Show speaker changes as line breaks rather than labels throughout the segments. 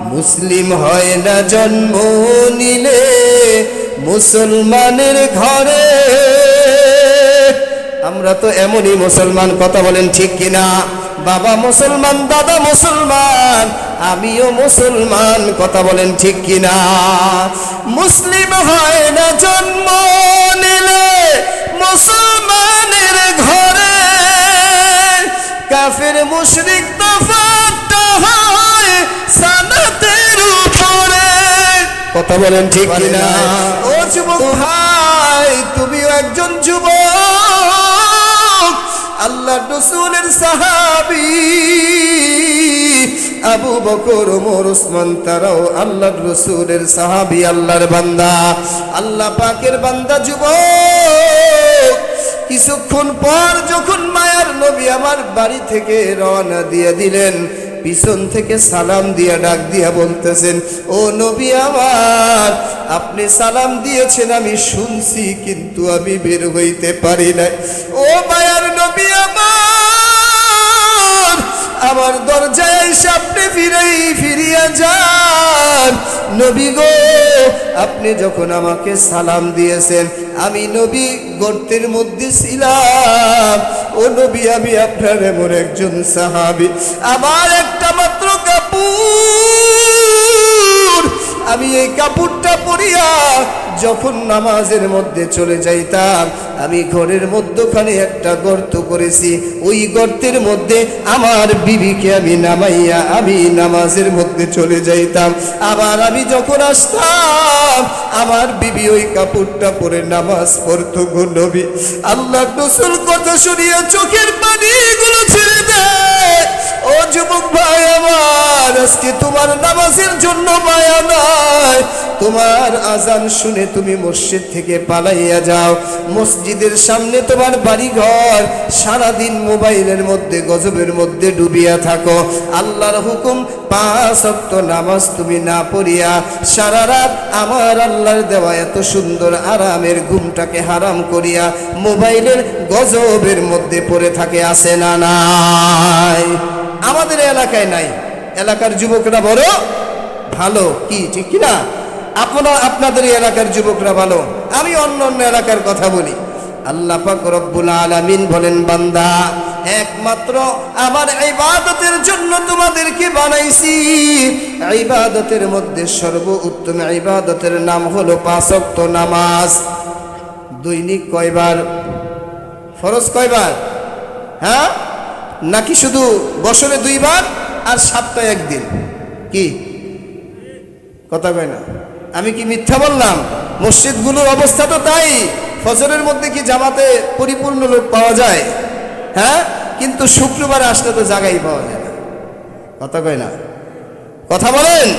মুসলিম হয় না জন্ম নিলে মুসলমানের ঘরে। আমরা তো এমনই মুসলমান, কথা বলেন ঠিক কিনা? বাবা মুসলমান, দাদা মুসলমান, আমিও মুসলমান, কথা বলেন ঠিক কিনা? মুসলিম হয় না জন্ম নিলে মুসলমানের ঘরে। কাফের, মুশরিক কথা বলেন ঠিক কিনা? ও যুবক ভাই তুমিও একজন যুবক। আল্লাহ রসুলের সাহাবি আবু বকর ওমর ওসমান তারাও আল্লাহ রসুলের সাহাবি আল্লাহর বান্দা। আল্লাহ পাকের বান্দা যুবক। কিছুক্ষণ পর যখন মায়ার নবী আমার বাড়ি থেকে রওনা দিয়ে দিলেন পিছন থেকে সালাম দিয়া ডাক দিয়া বলতেছেন, ও নবী আমার, আপনি সালাম দিয়েছেন, আমি শুনছি, কিন্তু আমি বের হইতে পারি নাই। ও মায়ার নবী আমার আমার দরজায় এসে আপনি ফিরেই ফিরিয়া যান। নবী গো, আপনি যখন আমাকে সালাম দিয়েছেন, আমি নবী গর্তের মধ্যে ছিলাম। ও নবী, আমি আপনার এমন একজন সাহাবি। আমার একটা মাত্র কাপড়। আমি এই কাপড়টা পরিয়া যখন নামাজের মধ্যে চলে যাইতাম, আমি ঘরের মধ্যখানে একটা গর্ত করেছি। ওই গর্তের মধ্যে আমার বিবিকে আমি নামাইয়া আমি নামাজের মধ্যে চলে যাইতাম। আবার আমি যখন আসতাম, আমার বিবি ওই কাপড়টা পরে নামাজ পড়তো গো নবী। আল্লাহ রসুল কথা শুনিয়া চোখের পানি এগুলো ছেড়ে দেয়। ও যুবক ভাই আমার, আজকে তোমার নামাজের জন্য মায়া নাই। তোমার আজান শুনে তুমি মসজিদ থেকে পালাইয়া যাও। মসজিদের সামনে তোমার বাড়ি ঘর সারাদিন মোবাইলের মধ্যে, গজবের মধ্যে ডুবিয়া থাকো। আল্লাহর হুকুম, পাঁচ অক্ত নামাজ তুমি না পড়িয়া, সারা রাত আমার আল্লাহর দেওয়া এত সুন্দর আরামের ঘুমটাকে হারাম করিয়া, মোবাইলের গজবের মধ্যে পড়ে থাকে আসে না নাই? আমাদের এলাকায় নাই। এলাকার যুবকরা বড় ভালো কি, ঠিক কিনা? আপনারা, আপনাদের এলাকার যুবকরা ভালো। আমি অন্য অন্য এলাকার কথা বলি। আল্লাহ পাক রব্বুল আলামিন বলেন, বান্দা, একমাত্র আমার ইবাদতের জন্য তোমাদেরকে বানাইছি। ইবাদতের মধ্যে সর্ব উত্তম ইবাদতের নাম হলো পাঁচ ওয়াক্ত নামাজ। দৈনিক কয়বার? ফরজ কয়বার? হ্যাঁ? নাকি শুধু বছরে দুইবার আর সপ্তাহে একদিন? কি? কথা কয় না। আমি কি মিথ্যা বললাম? মসজিদগুলোর অবস্থা তো তাই। ফজরের মধ্যে কি জামাতে পরিপূর্ণ লোক পাওয়া যায়? হ্যাঁ? কিন্তু শুক্রবার আসলে তো জায়গাই পাওয়া যায় না। কথা কয় না। কথা বলেন?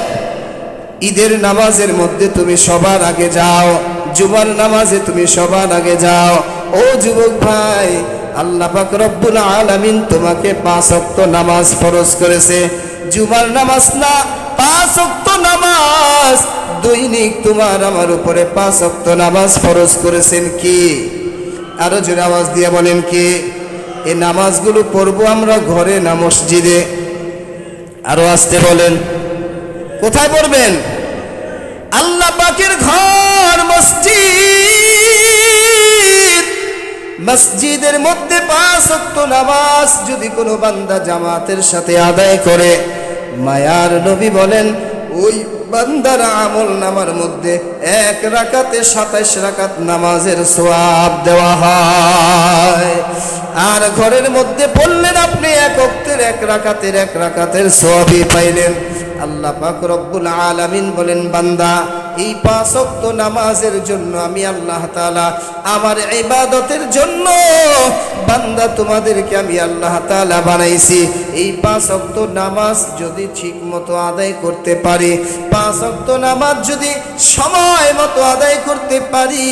ঈদের নামাজের মধ্যে তুমি সবার আগে যাও। জুমার নামাজে তুমি সবার আগে যাও। ও যুবক ভাই আল্লাহ পাক রব্বুল আলামিন তোমাকে পাঁচ ওয়াক্ত নামাজ ফরজ করেছে। জুমার নামাজ না, পাঁচ ওয়াক্ত নামাজ। দৈনিক তোমার আমার উপরে পাঁচ ওয়াক্ত নামাজ ফরজ করেছেন কি? আরও জোরে আওয়াজ দিয়ে বলেন কি? এই নামাজগুলো পড়ব আমরা ঘরে না মসজিদে? আরও আসতে বলেন। কোথায় পড়বেন? আল্লাহ পাকের ঘর, মসজিদ। মসজিদের মধ্যে পাঁচ নামাজ যদি কোনো বান্দা জামাতের সাথে আদায় করে, মায়ার নবী বলেন, ওই বান্দার আমল নামার মধ্যে এক রাকাতে সাতাইশ রাকাত নামাজের সোয়াব দেওয়া হয়। আর ঘরের মধ্যে বললেন আপনি এক অক্তের এক রাকাতের এক রাকাতের সোয়াবই পাইলেন। আল্লাহ পাক রব্বুল আলামিন বলেন, বান্দা, এই পাঁচ ওয়াক্ত নামাজের জন্য আমি আল্লাহ তাআলা আমার ইবাদতের জন্য বান্দা তোমাদেরকে আমি আল্লাহ তাআলা বানাইছি। এই পাঁচ ওয়াক্ত নামাজ যদি ঠিক মতো আদায় করতে পারি, পাঁচ ওয়াক্ত নামাজ যদি সময় মতো আদায় করতে পারি,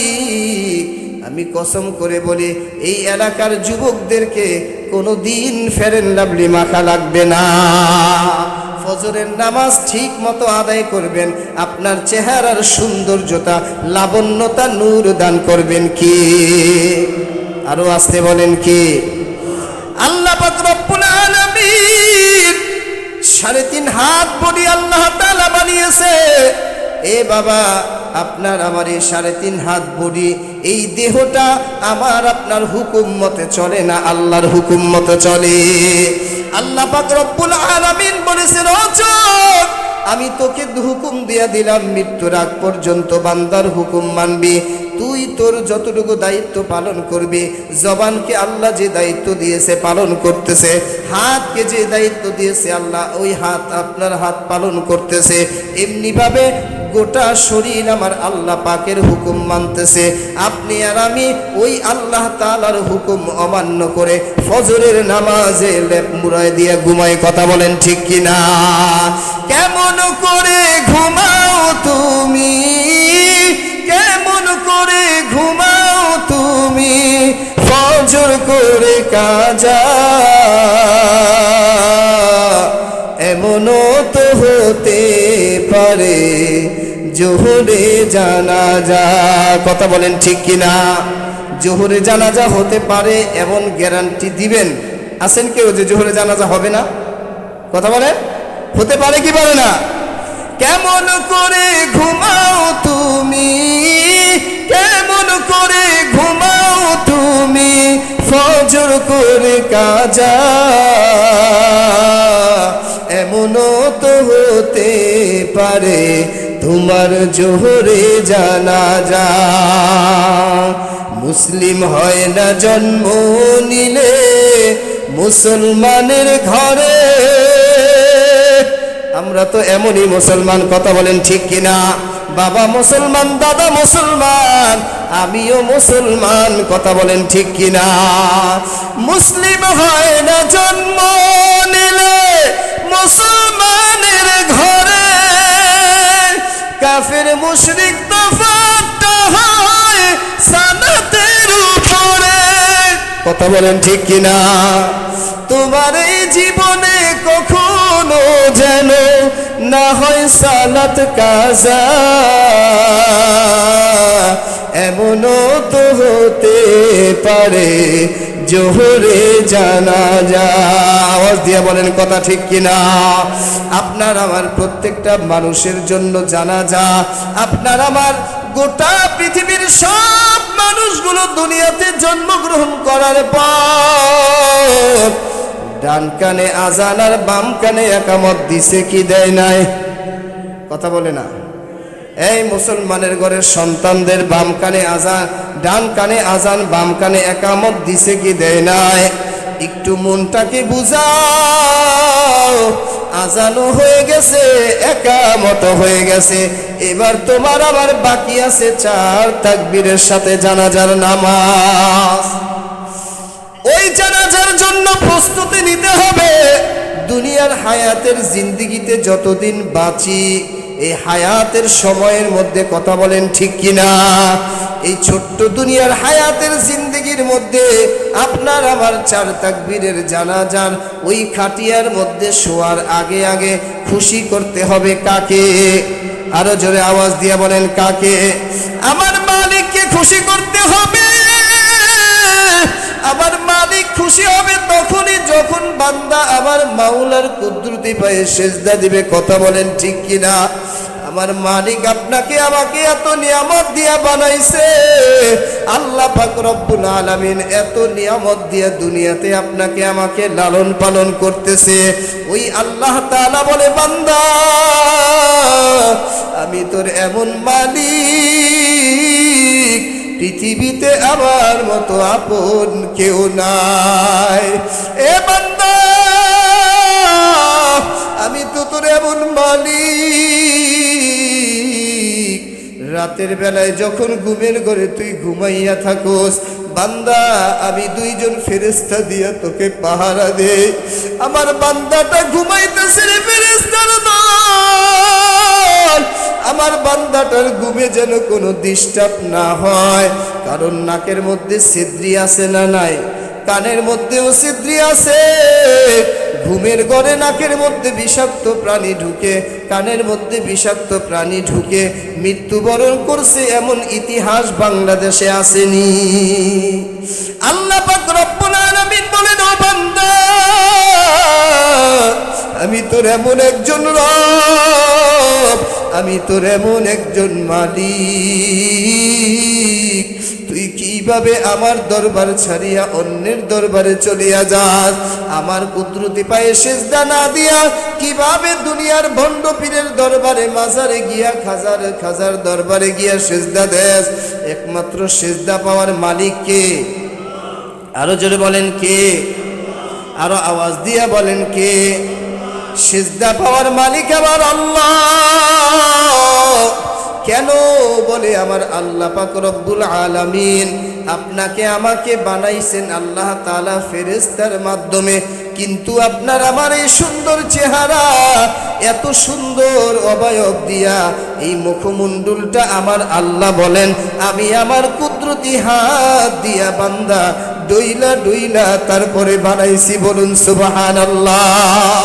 আমি কসম করে বলি, এই এলাকার যুবকদেরকে কোনো দিন ফেরেন লাভলি মাখা লাগবে না। ফজরের নামাজ ঠিক মতো আদায় করবেন, আপনার চেহারার সৌন্দর্যতা, লাবণ্যতা নূর দান করবেন কি? আরও আসতে বলেন কি? আল্লাহ সাড়ে তিন হাত বডি আল্লাহ তাআলা বানিয়েছে। এ বাবা, আপনার আমার এই সাড়ে তিন হাত বডি, এই দেহটা আমার আপনার হুকুম মতে চলে না আল্লাহর হুকুম মতে চলে? আল্লাহ পাক রব্বুল আলামিন বলেছেন অচক আমি তোকে হুকুম দিয়া দিলাম, মৃত্যুর আগ পর্যন্ত বান্দার হুকুম মানবি। তুই তোর যতটুকু দায়িত্ব পালন করবি, জবানকে আল্লাহ যে দায়িত্ব দিয়েছে পালন করতেছে, হাতকে যে দায়িত্ব দিয়েছে আল্লাহ, ওই হাত আপনার হাত পালন করতেছে। এমনিভাবে গোটা শরীর আমার আল্লাহ পাকের হুকুম মানতেছে। আপনি আর আমি ওই আল্লাহ তালার হুকুম অমান্য করে ফজরের নামাজে লেপ মুড়ায় দিয়ে ঘুমাই, কথা বলেন ঠিক কিনা? কেমন করে ঘুমাও তুমি? কেমন করে ঘুমাও তুমি, ফজর করে কাজা। এমনও তো হতে পারে জোহরে জানাজা। কথা বলেন ঠিক কিনা? জোহরে জানাজা হতে পারে এমন গ্যারান্টি দিবেন। আছেন কেউ যে জোহরে জানাজা হবে না? কথা বলেন? হতে পারে কি পারে না? কেমন করে ঘুমাও তুমি? কেমন করে ঘুমাও তুমি? ফজর করে কাজা। এমনও তো হতে পারে তোমার জোহরে জানা যা মুসলিম হয় না জন্ম নিলে মুসলমানের ঘরে আমরা তো এমনই মুসলমান, কথা বলেন ঠিক কিনা? বাবা মুসলমান, দাদা মুসলমান, আমিও মুসলমান, কথা বলেন ঠিক কিনা? মুসলিম হয় না জন্ম নিলে মুসলমানের ঘরে। কাফের মুশরিক হয় কথা বলেন ঠিক কিনা? তোমার এই জীবনে না হয় সালাত কাজা। এমনও তো হতে পারে জোহরে জানা যা আওয়াজ দিয়ে বলেন, কথা ঠিক কিনা? আপনার আমার প্রত্যেকটা মানুষের জন্য জানা যা আপনার আমার গোটা পৃথিবীর সব মানুষগুলো দুনিয়াতে জন্মগ্রহণ করার পর ডান কানে আজান আর বাম কানে একামত দিছে কি দেয় নাই? কথা বলে না। এই মুসলমানের ঘরের সন্তানদের বাম কানে আজান, ডান কানে আজান, বাম কানে একামত দিছে কি দেয় নাই? একটু মনটাকে বুঝাও। আজানও হয়ে গেছে একামত হয়ে গেছে। এবার তোমার আবার বাকি আছে চার তাকবীরের সাথে জানাজার নামাজ। ওই জানাজার জন্য প্রস্তুতি নিতে হবে। দুনিয়ার হায়াতের জিন্দিগিতে যতদিন বাঁচি, এই হায়াতের সময়ের মধ্যে কথা বলেন ঠিক কিনা? এই ছোট্ট দুনিয়ার হায়াতের জিন্দিগির মধ্যে আপনার আমার চার তাকবীরের জানাজার ওই খাটিয়ার মধ্যে শোয়ার আগে আগে খুশি করতে হবে কাকে? আরও জোরে আওয়াজ দিয়ে বলেন কাকে? আমার মালিককে খুশি করতে হবে। খুশি হবে তখনই যখন বান্দা আমার মাওলার কুদরতি পায়ে সেজদা দিবে। কথা বলেন ঠিক কিনা? আমার মালিক আপনাকে আমাকে এত নিয়ামত দিয়া বানাইছে। আল্লাহ রব্বুল আলামিন এত নিয়ামত দিয়া দুনিয়াতে আপনাকে আমাকে লালন পালন করতেছে। ওই আল্লাহ তাআলা বলে, বান্দা, আমি তোর এমন মালিক পৃথিবীতে আমার মতো আপন কেউ নাই। এ বান্দা, আমি তো তোর এমন মালিক। রাতের বেলায় যখন ঘুমের ঘরে তুই ঘুমাইয়া থাকোস, বান্দা, আমি দুইজন ফেরেস্তা দিয়া তোকে পাহারা দে আমার বান্দাটা ঘুমাইতেছে রে ফেরেস্তার দল। আমার বান্দাটার ঘুমে যেন কোনো ডিস্টার্ব না হয়। কারণ নাকের মধ্যে সিদ্রি আছে না নাই? কানের মধ্যেও সিদ্রি আছে। ঘুমের গড়ে নাকের মধ্যে বিষাক্ত প্রাণী ঢুকে, কানের মধ্যে বিষাক্ত প্রাণী ঢুকে, মৃত্যুবরণ করছে এমন ইতিহাস বাংলাদেশে আসেনি। আল্লাহ বান্দা, আমি তোর এমন একজন রব আমি তোর এমন একজন মালিক। তুই কীভাবে আমার দরবার ছাড়িয়া অন্যের দরবারে চলিয়া যাস? আমার কুদরতি পায়ে সেজদা না দিয়া কীভাবে দুনিয়ার ভণ্ড পীরের দরবারে, মাজারে গিয়া খাজার খাজার দরবারে গিয়া সেজদা দেস? একমাত্র সেজদা পাওয়ার মালিক কে? আরও জোরে বলেন কে? আরও আওয়াজ দিয়া বলেন কে? সিজদা পাওয়ার মালিক আমার আল্লাহ। কেন বলে আমার আল্লাহ পাক রব্বুল আলামিন? আপনাকে আমাকে বানাইছেন আল্লাহ তাআলা ফেরেশতার মাধ্যমে। কিন্তু আপনার আমার এই সুন্দর চেহারা, এত সুন্দর অবয়ব দিয়া এই মুখমণ্ডলটা আমার আল্লাহ বলেন, আমি আমার কুদরতি হাত দিয়া বান্দা ডইলা ডইলা তারপরে বানাইছি বলুন সুবহানাল্লাহ।